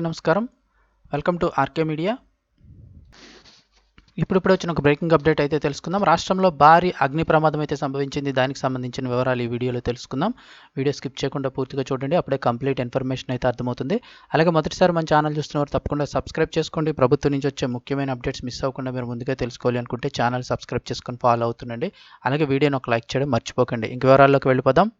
నమస్కారం. Welcome to RK media. ఇప్పుడిప్పుడు వచ్చిన ఒక బ్రేకింగ్ అప్డేట్ అయితే తెలుసుకుందాం. రాష్ట్రంలో భారీ అగ్ని ప్రమాదం అయితే సంభవించింది. దానికి సంబంధించిన వివరాలు ఈ వీడియోలో తెలుసుకుందాం. వీడియో స్కిప్ చేయకుండా పూర్తిగా చూడండి. అప్పుడే కంప్లీట్ ఇన్ఫర్మేషన్ అయితే అర్థమవుతుంది. అలాగే మొదటిసారి మన ఛానల్ చూస్తున్నవారు తప్పకుండా సబ్స్క్రైబ్ చేసుకోండి. ప్రభుత్వం నుంచి వచ్చే ముఖ్యమైన అప్డేట్స్ మిస్ అవ్వకుండా మీరు ముందుగా తెలుసుకోవాలి అనుకుంటే ఛానల్ సబ్స్క్రైబ్ చేసుకొని ఫాలో అవుతుండండి. అలాగే వీడియోని ఒక లైక్ చేయడం మర్చిపోకండి. ఇంక వివరాల్లోకి వెళ్ళిపోదాం.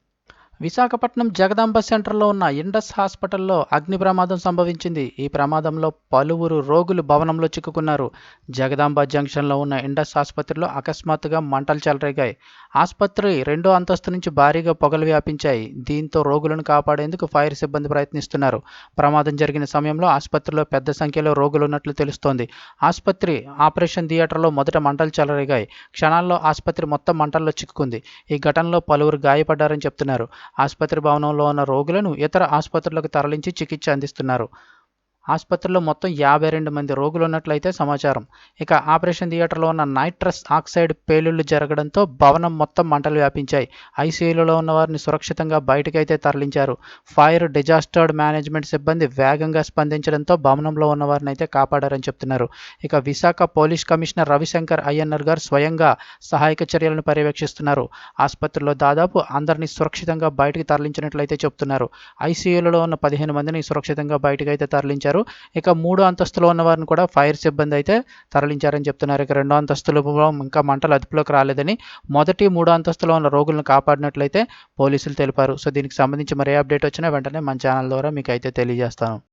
విశాఖపట్నం జగదాంబ సెంటర్లో ఉన్న ఇండస్ హాస్పిటల్లో అగ్ని ప్రమాదం సంభవించింది. ఈ ప్రమాదంలో పలువురు రోగులు భవనంలో చిక్కుకున్నారు. జగదాంబ జంక్షన్లో ఉన్న ఇండస్ ఆసుపత్రిలో అకస్మాత్తుగా మంటలు చెలరేగాయి. ఆసుపత్రి రెండో అంతస్తు నుంచి భారీగా పొగలు వ్యాపించాయి. దీంతో రోగులను కాపాడేందుకు ఫైర్ సిబ్బంది ప్రయత్నిస్తున్నారు. ప్రమాదం జరిగిన సమయంలో ఆసుపత్రిలో పెద్ద సంఖ్యలో రోగులు ఉన్నట్లు తెలుస్తోంది. ఆసుపత్రి ఆపరేషన్ థియేటర్లో మొదట మంటలు చెలరేగాయి. క్షణాల్లో ఆసుపత్రి మొత్తం మంటల్లో చిక్కుకుంది. ఈ ఘటనలో పలువురు గాయపడ్డారని చెప్తున్నారు. ఆసుపత్రి భవనంలో ఉన్న రోగులను ఇతర ఆసుపత్రులకు తరలించి చికిత్స అందిస్తున్నారు. ఆసుపత్రిలో మొత్తం యాభై రెండు మంది రోగులు ఉన్నట్లయితే సమాచారం. ఇక ఆపరేషన్ థియేటర్లో ఉన్న నైట్రస్ ఆక్సైడ్ పేలుళ్ళు జరగడంతో భవనం మొత్తం మంటలు వ్యాపించాయి. ఐసీయూలో ఉన్న వారిని సురక్షితంగా బయటకైతే తరలించారు. ఫైర్ డిజాస్టర్డ్ మేనేజ్మెంట్ సిబ్బంది వేగంగా స్పందించడంతో భవనంలో ఉన్న వారిని అయితే కాపాడారని చెప్తున్నారు. ఇక విశాఖ పోలీస్ కమిషనర్ రవిశంకర్ అయ్యన్నర్ గారు స్వయంగా సహాయక చర్యలను పర్యవేక్షిస్తున్నారు. ఆసుపత్రిలో దాదాపు అందరినీ సురక్షితంగా బయటకు తరలించినట్లయితే చెప్తున్నారు. ఐసీయూలో ఉన్న పదిహేను మందిని సురక్షితంగా బయటకైతే తరలించారు. ఇక మూడు అంతస్తులో ఉన్న వారిని కూడా ఫైర్ సిబ్బంది అయితే తరలించారని చెప్తున్నారు. ఇక రెండో అంతస్తులో ఇంకా మంటలు అదుపులోకి రాలేదని మొదటి మూడో అంతస్తులో ఉన్న రోగులను కాపాడినట్లయితే పోలీసులు తెలిపారు. సో దీనికి సంబంధించి మరే అప్డేట్ వచ్చినా వెంటనే మన ఛానల్ ద్వారా మీకు అయితే తెలియజేస్తాను.